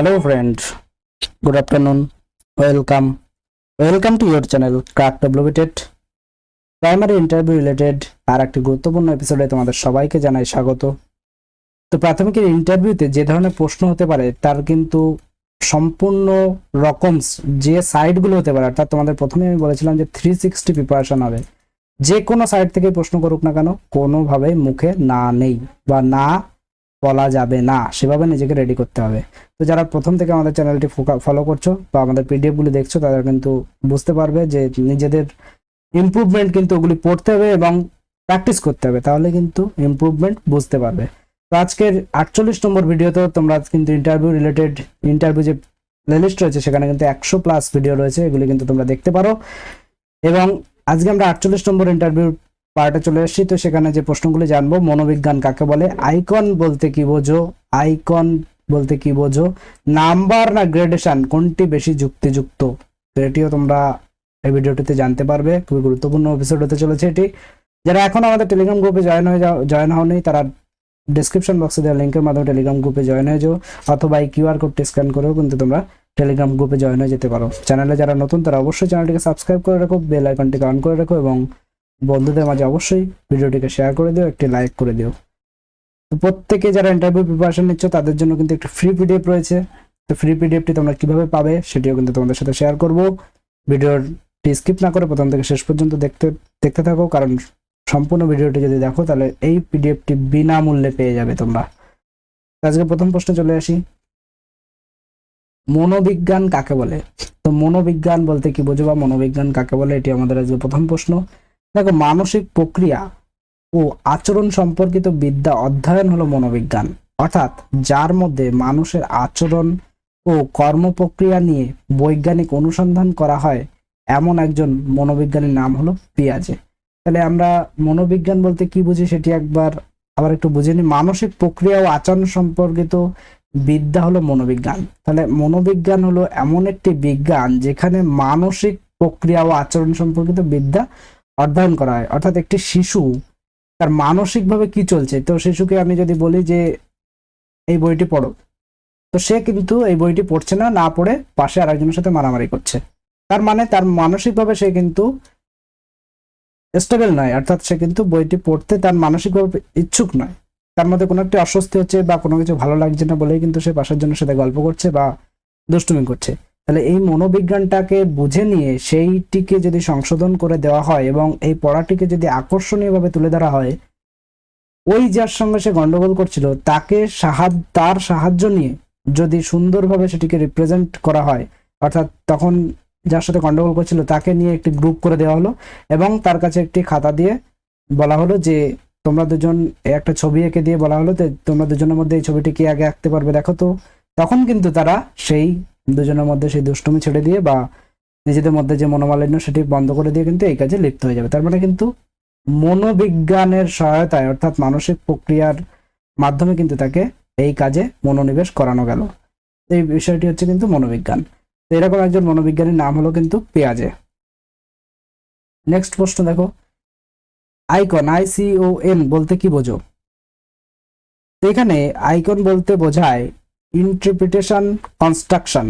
Hello friends, good afternoon, welcome. Welcome to your channel Crack Wted. Primary interview related আর একটি গুরুত্বপূর্ণ এপিসোডে তোমাদের সবাইকে জানাই স্বাগত তো প্রাথমিকের ইন্টারভিউতে যে ধরনের প্রশ্ন হতে পারে তার কিন্তু সম্পূর্ণ রকম যে সাইডগুলো হতে পারে অর্থাৎ তোমাদের প্রথমে আমি বলেছিলাম যে থ্রি সিক্সটি প্রিপারেশন হবে যে কোনো সাইড থেকে প্রশ্ন করুক না কেন কোনোভাবে মুখে না নেই বা না বলা যাবে না। সেভাবে নিজেকে রেডি করতে হবে। তো যারা প্রথম থেকে আমাদের চ্যানেলটি ফলো করছ বা আমাদের পিডিএফ গুলি দেখছ, তারা কিন্তু বুঝতে পারবে যে নিজেদের ইমপ্রুভমেন্ট কিন্তু ওগুলি পড়তে হবে এবং প্র্যাকটিস করতে হবে। তাহলে কিন্তু ইমপ্রুভমেন্ট বুঝতে পারবে। তো আজকের আটচল্লিশ নম্বর ভিডিওতেও তোমরা কিন্তু ইন্টারভিউ রিলেটেড ইন্টারভিউ যে প্লেলিস্ট রয়েছে, সেখানে কিন্তু একশো প্লাস ভিডিও রয়েছে। এগুলি কিন্তু তোমরা দেখতে পারো। এবং আজকে আমরা আটচল্লিশ নম্বর ইন্টারভিউ পার্টে চলে এসেছি তো সেখানে যে প্রশ্নগুলি জানব, মনোবিজ্ঞান কাকে বলে? আইকন বলতে কি বোঝো? আইকন বলতে কি বোঝো? নাম্বার না গ্রেডেশন? কোনটি বেশি যুক্তিযুক্ত? এটিও তোমরা এই ভিডিওটিতে জানতে পারবে। খুবই গুরুত্বপূর্ণ এপিসোড হতে চলেছে এটি। যারা এখন আমাদের টেলিগ্রাম গ্রুপে জয়েন হয়ে যাও জয়েন হওনি, তারা ডিসক্রিপশন বক্সে দেওয়া লিঙ্কের মাধ্যমে টেলিগ্রাম গ্রুপে জয়েন হয়ে যাও। অথবা এই কিউআর কোডটি স্ক্যান করেও কিন্তু তোমরা টেলিগ্রাম গ্রুপে জয়েন হয়ে যেতে পারো। চ্যানেলে যারা নতুন, তারা অবশ্যই চ্যানেলটিকে সাবস্ক্রাইব করে রাখো বেল আইকনটিকে অন করে রাখো এবং বন্ধুদের মাঝে অবশ্যই ভিডিওটিকে শেয়ার করে দিও, একটি লাইক করে দিও। প্রত্যেকে যারা ইন্টারভিউ প্রিপারেশন নিচ্ছ, তাদের জন্য কিন্তু একটি ফ্রি পিডিএফ রয়েছে। তো ফ্রি পিডিএফটি তোমরা কীভাবে পাবে, সেটিও কিন্তু তোমাদের সাথে শেয়ার করব। ভিডিওটি স্কিপ না করে প্রথম থেকে শেষ পর্যন্ত দেখতে দেখতে থাকো, কারণ সম্পূর্ণ ভিডিওটি যদি দেখো, তাহলে এই পিডিএফটি বিনামূল্যে পেয়ে যাবে তোমরা। আজকে প্রথম প্রশ্নে চলে আসি। মনোবিজ্ঞান কাকে বলে? তো মনোবিজ্ঞান বলতে কি বোঝো বা মনোবিজ্ঞান কাকে বলে, এটি আমাদের আজকে প্রথম প্রশ্ন। দেখো, মানসিক প্রক্রিয়া ও আচরণ সম্পর্কিত বিদ্যা অধ্যয়ন হলো মনোবিজ্ঞান। অর্থাৎ যার মধ্যে মানুষের আচরণ ও কর্ম প্রক্রিয়া নিয়ে বৈজ্ঞানিক অনুসন্ধান করা হয়, এমন একজন মনোবিজ্ঞানীর নাম হলো পিয়াজে। তাহলে আমরা মনোবিজ্ঞান বলতে কি বুঝি সেটি একবার আবার একটু বুঝে নিই। মানসিক প্রক্রিয়া ও আচরণ সম্পর্কিত বিদ্যা হলো মনোবিজ্ঞান। তাহলে মনোবিজ্ঞান হলো এমন একটি বিজ্ঞান যেখানে মানসিক প্রক্রিয়া ও আচরণ সম্পর্কিত বিদ্যা অধ্যয়ন করা হয়। অর্থাৎ একটি শিশু, তার মানসিকভাবে কি চলছে? তো শিশুকে আমি যদি বলি যে, এই বইটি পড়ো। তো সে কিন্তু এই বইটি পড়ছে না না পড়ে পাশে আরেকজনের সাথে মারামারি করছে। তার মানে তার মানসিকভাবে সে কিন্তু স্টেবল নয়, অর্থাৎ সে কিন্তু বইটি পড়তে তার মানসিকভাবে ইচ্ছুক নয়। তার মধ্যে কোনো একটি অস্বস্তি হচ্ছে বা কোনো কিছু ভালো লাগছে না বলেই কিন্তু সে পাশের জন্য সাথে গল্প করছে বা দুষ্টুমি করছে। তাহলে এই মনোবিজ্ঞানটাকে বুঝে নিয়ে সেইটিকে যদি সংশোধন করে দেওয়া হয় এবং এই পড়াটিকে যদি আকর্ষণীয়ভাবে তুলে ধরা হয়, ওই যার সঙ্গে সে গন্ডগোল করছিল, তাকে সাহায্য, তার সাহায্য নিয়ে যদি সুন্দরভাবে সেটিকে রিপ্রেজেন্ট করা হয়, অর্থাৎ তখন যার সাথে গন্ডগোল করছিল তাকে নিয়ে একটি গ্রুপ করে দেওয়া হলো এবং তার কাছে একটি খাতা দিয়ে বলা হলো যে, তোমরা দুজন একটা ছবি এঁকে দিয়ে বলা হলো তোমরা দুজনের মধ্যে এই ছবিটি কে আগে আঁকতে পারবে দেখো তো। তখন কিন্তু তারা সেই দুজনের মধ্যে সেই দুষ্টুমি ছেড়ে দিয়ে বা নিজেদের মধ্যে যে মনোমালিন্য সেটি বন্ধ করে দিয়ে কিন্তু এই কাজে লিপ্ত হয়ে যাবে। তার মানে কিন্তু মনোবিজ্ঞানের সহায়তায় অর্থাৎ মানসিক প্রক্রিয়ার মাধ্যমে কিন্তু তাকে এই কাজে মনোনিবেশ করানো গেল। এই বিষয়টি হচ্ছে কিন্তু মনোবিজ্ঞান। তো এরকম একজন মনোবিজ্ঞানীর নাম হলো কিন্তু পেঁয়াজে। নেক্সট প্রশ্ন দেখো। আইকন আইসিও এন বলতে কি বোঝো? এখানে আইকন বলতে বোঝায় ইন্টারপ্রিটেশন কনস্ট্রাকশন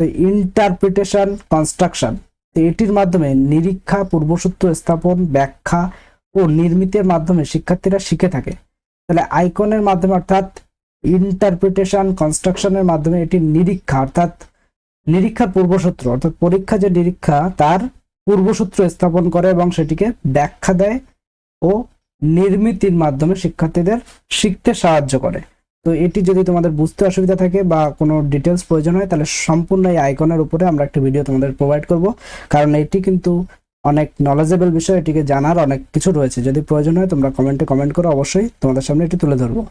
তো ইন্টারপ্রিটেশন কনস্ট্রাকশন তো এটির মাধ্যমে নিরীক্ষা, পূর্বসূত্র স্থাপন, ব্যাখ্যা ও নির্মিতের মাধ্যমে শিক্ষার্থীরা শিখে থাকে। তাহলে আইকনের মাধ্যমে অর্থাৎ ইন্টারপ্রিটেশন কনস্ট্রাকশনের মাধ্যমে এটি নিরীক্ষা, অর্থাৎ নিরীক্ষার পূর্বসূত্র, অর্থাৎ পরীক্ষা যে নিরীক্ষা, তার পূর্বসূত্র স্থাপন করে এবং সেটিকে ব্যাখ্যা দেয় ও নির্মিতির মাধ্যমে শিক্ষার্থীদের শিখতে সাহায্য করে। তো এটি যদি তোমাদের বুঝতে অসুবিধা থাকে বা কোনো ডিটেলস প্রয়োজন হয়, তাহলে সম্পূর্ণ এই আইকনের উপরে আমরা একটা ভিডিও তোমাদের প্রোভাইড করব। কারণ এটি কিন্তু অনেক নলেজেবল বিষয়, এটিকে জানার অনেক কিছু রয়েছে। যদি প্রয়োজন হয় তোমরা কমেন্টে কমেন্ট করো, অবশ্যই তোমাদের সামনে এটি তুলে ধরবো।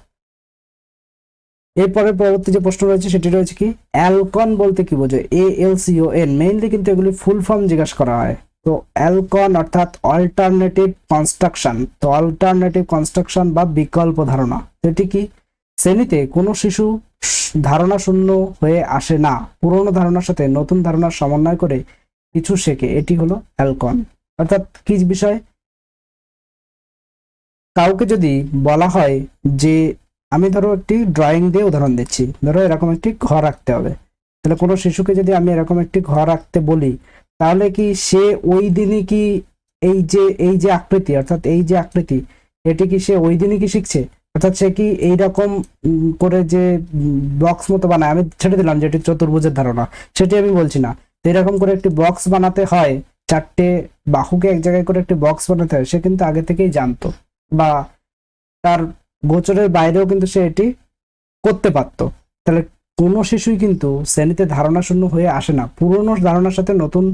এরপরে পরবর্তী যে প্রশ্ন রয়েছে, সেটি রয়েছে কি? অ্যালকন বলতে কি বোঝো A L C O N mainly কিন্তু এগুলি ফুল ফর্ম জিজ্ঞাসা করা হয়। তো অ্যালকন অর্থাৎ অল্টারনেটিভ কনস্ট্রাকশন তো অল্টারনেটিভ কনস্ট্রাকশন বা বিকল্প ধারণা। সেটি কি? শ্রেণীতে কোনো শিশু ধারণা শূন্য হয়ে আসে না। পুরনো ধারণার সাথে নতুন ধারণার সমন্বয় করে কিছু শেখে। এটি হলো অ্যালকন। অর্থাৎ কি বিষয়? কাউকে যদি বলা হয় যে, আমি ধরো একটি ড্রয়িং দিয়ে উদাহরণ দিচ্ছি। ধরো এরকম একটি ঘর রাখতে হবে। তাহলে কোনো শিশুকে যদি আমি এরকম একটি ঘর রাখতে বলি, তাহলে কি সে ওই দিনই কি এই যে এই যে আকৃতি, অর্থাৎ এই যে আকৃতি, এটি কি সে ওই দিনই কি শিখছে? অর্থাৎ সে কি, এইরকম করে যে বক্স মতো বানায়, আমি ছেড়ে দিলাম যেটি চতুর্ভুজের ধারণা, সেটি আমি বলছি না। এরকম করে একটি বক্স বানাতে হয়, চারটে বাহুকে এক জায়গায় করে একটি বক্স বানাতে হয়, সে কিন্তু আগে থেকেই জানতো। বা তার গোচরের বাইরেও কিন্তু সে এটি করতে পারতো। তাহলে কোনো শিশুই কিন্তু শ্রেণীতে ধারণা শূন্য হয়ে আসে না। পুরনো ধারণার সাথে নতুন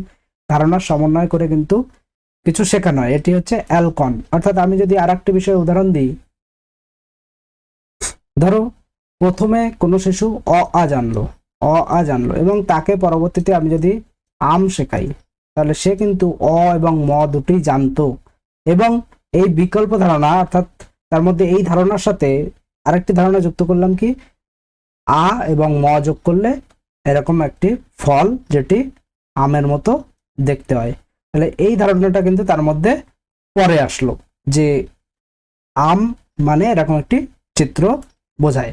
ধারণার সমন্বয় করে কিন্তু কিছু শেখানো হয়। এটি হচ্ছে অ্যালকন। অর্থাৎ আমি যদি আর একটি বিষয়ে উদাহরণ দিই ধরো, প্রথমে কোনো শিশু অ, আ জানলো, অ, আ জানলো এবং তাকে পরবর্তীতে আমি যদি আম শেখাই, তাহলে সে কিন্তু অ এবং ম দুটোই জানতো এবং এই বিকল্প ধারণা, অর্থাৎ তার মধ্যে এই ধারণার সাথে আরেকটি ধারণা যুক্ত করলাম কি? আ এবং ম যোগ করলে এরকম একটি ফল যেটি আমের মতো দেখতে হয়। তাহলে এই ধারণাটা কিন্তু তার মধ্যে পরে আসলো যে আম মানে এরকম একটি চিত্র বোঝায়।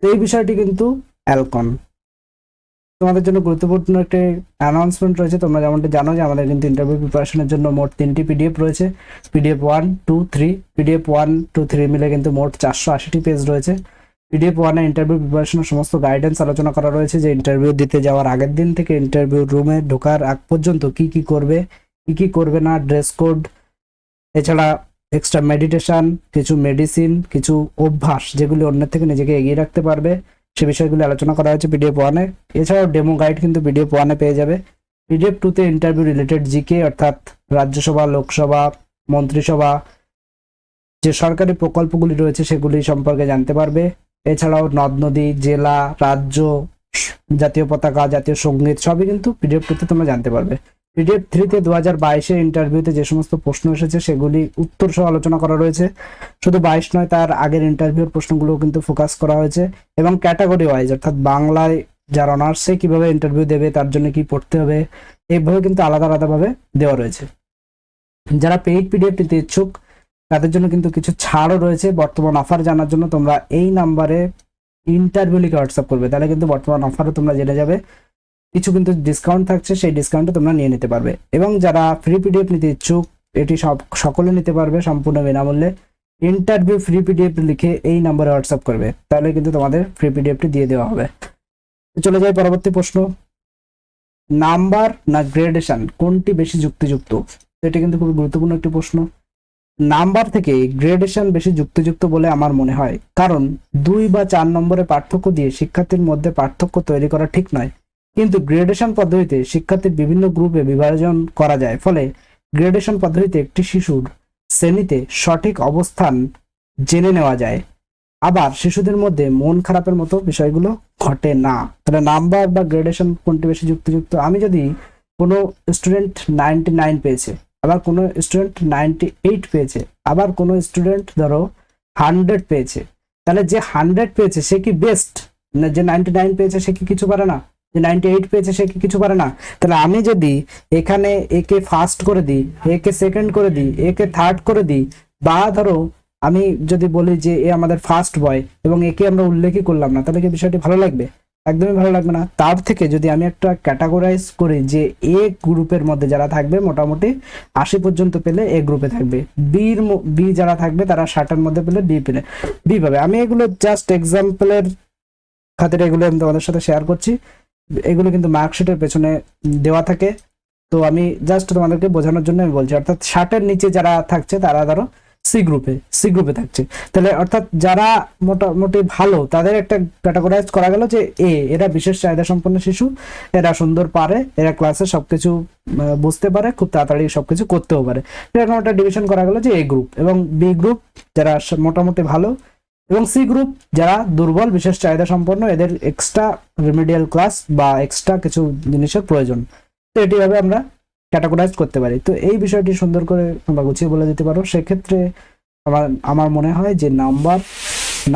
তো এই বিষয়টি কিন্তু অ্যালকন। তোমাদের জন্য গুরুত্বপূর্ণ একটি অ্যানাউন্সমেন্ট রয়েছে। তোমরা যেমনটি জানো যে আমাদের কিন্তু ইন্টারভিউ প্রিপারেশনের জন্য মোট তিনটি পিডিএফ রয়েছে। PDF one two three PDF one two three মিলে কিন্তু মোট চারশো আশিটি পেজ রয়েছে। পিডিএফ ওয়ানে ইন্টারভিউ প্রিপারেশনের সমস্ত গাইডেন্স আলোচনা করা রয়েছে যে ইন্টারভিউ দিতে যাওয়ার আগের দিন থেকে ইন্টারভিউ রুমে ঢোকার আগ পর্যন্ত কি কি করবে, কি কি করবে না ড্রেস কোড এছাড়া এক্সট্রা মেডিটেশন কিছু মেডিসিন কিছু অভ্যাস যেগুলি অন্যের থেকে নিজেকে এগিয়ে রাখতে পারবে, সে বিষয়গুলি আলোচনা করা হয়েছে পিডিএফ ওয়ানে এছাড়াও ডেমো গাইড কিন্তু পিডিএফ ওয়ানে পেয়ে যাবে। পিডিএফ টুতে ইন্টারভিউ রিলেটেড জিকে অর্থাৎ রাজ্যসভা, লোকসভা, মন্ত্রিসভা, যে সরকারি প্রকল্পগুলি রয়েছে সেগুলি সম্পর্কে জানতে পারবে। এছাড়াও নদ, নদী, জেলা, রাজ্য, জাতীয় পতাকা, জাতীয় সংগীত সবই কিন্তু পিডিএফ টুতে তোমরা জানতে পারবে। পিডিএফ থ্রিতে দু হাজার বাইশে ইন্টারভিউতে যে সমস্ত প্রশ্ন এসেছে, সেগুলি উত্তর সহ আলোচনা করা রয়েছে। শুধু বাইশ নয়, তার আগের ইন্টারভিউর প্রশ্নগুলো কিন্তু ফোকাস করা হয়েছে। এবং ক্যাটাগরি ওয়াইজ অর্থাৎ বাংলায় যার অনার্সে কীভাবে ইন্টারভিউ দেবে, তার জন্য কি পড়তে হবে এইভাবে কিন্তু আলাদা আলাদাভাবে দেওয়া রয়েছে। যারা পেইড পিডিএফ নিতে ইচ্ছুক, তাদের জন্য কিন্তু কিছু ছাড়ও রয়েছে। বর্তমান অফার জানার জন্য তোমরা এই নাম্বারে ইন্টারভিউ লিখে হোয়াটসঅ্যাপ করবে। তাহলে কিন্তু বর্তমান অফারও তোমরা জেনে যাবে। কিছু কিন্তু ডিসকাউন্ট থাকছে, সেই ডিসকাউন্টে তোমরা নিয়ে নিতে পারবে। এবং যারা ফ্রি পিডিএফ নিতে ইচ্ছুক, এটি সব, সকলে নিতে পারবে সম্পূর্ণ বিনামূল্যে। ইন্টারভিউ ফ্রি পিডিএফ লিখে এই নম্বরে হোয়াটসঅ্যাপ করবে। তাহলে কিন্তু তোমাদের ফ্রি পিডিএফটি দিয়ে দেওয়া হবে। চলে যাই পরবর্তী প্রশ্ন। নাম্বার না গ্রেডেশন কোনটি বেশি যুক্তিযুক্ত? এটি কিন্তু খুবই গুরুত্বপূর্ণ একটি প্রশ্ন। নাম্বার থেকে গ্রেডেশন বেশি যুক্তিযুক্ত বলে আমার মনে হয়। কারণ দুই বা চার নম্বরে পার্থক্য দিয়ে শিক্ষার্থীর মধ্যে পার্থক্য তৈরি করা ঠিক নয়। কিন্তু গ্রেডেশন পদ্ধতিতে শিক্ষার্থীর বিভিন্ন গ্রুপে বিভাজন করা যায়। ফলে গ্রেডেশন পদ্ধতিতে একটি শিশুর শ্রেণীতে সঠিক অবস্থান জেনে নেওয়া যায়। আবার শিশুদের মধ্যে মন খারাপের মতো বিষয়গুলো ঘটে না। তাহলে নাম্বার বা গ্রেডেশন কোনটি বেশি যুক্তিযুক্ত? আমি যদি কোনো স্টুডেন্ট নাইনটি নাইন পেয়েছে, আবার কোনো স্টুডেন্ট নাইনটি এইট পেয়েছে, আবার কোনো স্টুডেন্ট ধরো হান্ড্রেড পেয়েছে, তাহলে যে হান্ড্রেড পেয়েছে সে কি বেস্ট? না, যে নাইনটি নাইন পেয়েছে সে কি কিছু পারে না? যে নাইনটি এইট পেয়েছে সে কি কিছু পারে না? তাহলে আমি যদি এখানে একে ফার্স্ট করে দিই, একে সেকেন্ড করে দিই, একে থার্ড করে দিই, বা ধরো আমি যদি বলি যে এ আমাদের ফার্স্ট বয় এবং একে আমরা উল্লেখই করলাম না, তাহলে কি বিষয়টি ভালো লাগবে? একদমই ভালো লাগবে না। তার থেকে যদি আমি একটা ক্যাটাগরাইজ করি যে এ গ্রুপের মধ্যে যারা থাকবে, মোটামুটি আশি পর্যন্ত পেলে এ গ্রুপে থাকবে। বির বি যারা থাকবে, তারা ষাটের মধ্যে পেলে বি পেলে। বি পাবে আমি এগুলো জাস্ট এক্সাম্পলের খাতিরে এগুলো আমি তোমাদের সাথে শেয়ার করছি। এগুলো কিন্তু মার্কশিটের পেছনে দেওয়া থাকে। তো আমি জাস্ট তোমাদেরকে বোঝানোর জন্য আমি বলছি, অর্থাৎ ষাটের নিচে যারা থাকছে, তারা ধরো সি গ্রুপে সি গ্রুপে থাকছে। তাহলে অর্থাৎ যারা মোটামুটি ভালো, তাদের একটা ক্যাটাগরাইজ করা গেল যে এ এরা বিশেষ চাহিদা সম্পন্ন শিশু, এরা সুন্দর পারে, এরা ক্লাসে সবকিছু বুঝতে পারে, খুব তাড়াতাড়ি সবকিছু করতেও পারে। এরকম একটা ডিভিশন করা গেল যে এ গ্রুপ এবং বি গ্রুপ যারা মোটামুটি ভালো এবং সি গ্রুপ যারা দুর্বল, বিশেষ চাহিদা সম্পন্ন, এদের এক্সট্রা রিমিডিয়াল ক্লাস বা এক্সট্রা কিছু জিনিসের প্রয়োজন। তো এটিভাবে আমরা ক্যাটাগরাইজ করতে পারি। তো এই বিষয়টি সুন্দর করে তোমরা গুছিয়ে বলে দিতে পারো। সেক্ষেত্রে আমার আমার মনে হয় যে নাম্বার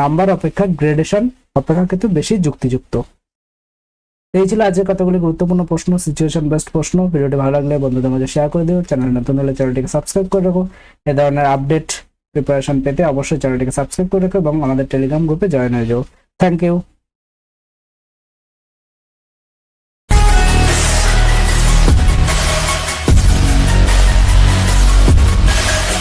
নাম্বার অপেক্ষা গ্রেডেশন অপেক্ষা কিন্তু বেশি যুক্তিযুক্ত। এই ছিল আজকের কতগুলি গুরুত্বপূর্ণ প্রশ্ন সিচুয়েশন বেস্ট প্রশ্ন। ভিডিওটি ভালো লাগলে বন্ধুদের মাঝে শেয়ার করে দিও। চ্যানেল নতুন হলে চ্যানেলটিকে সাবস্ক্রাইব করে রাখো। এ ধরনের আপডেট প্রিপারেশন পেতে অবশ্যই চ্যানেলটিকে সাবস্ক্রাইব করে রাখো এবং আমাদের টেলিগ্রাম গ্রুপে জয়েন হয়ে যাও। Thank you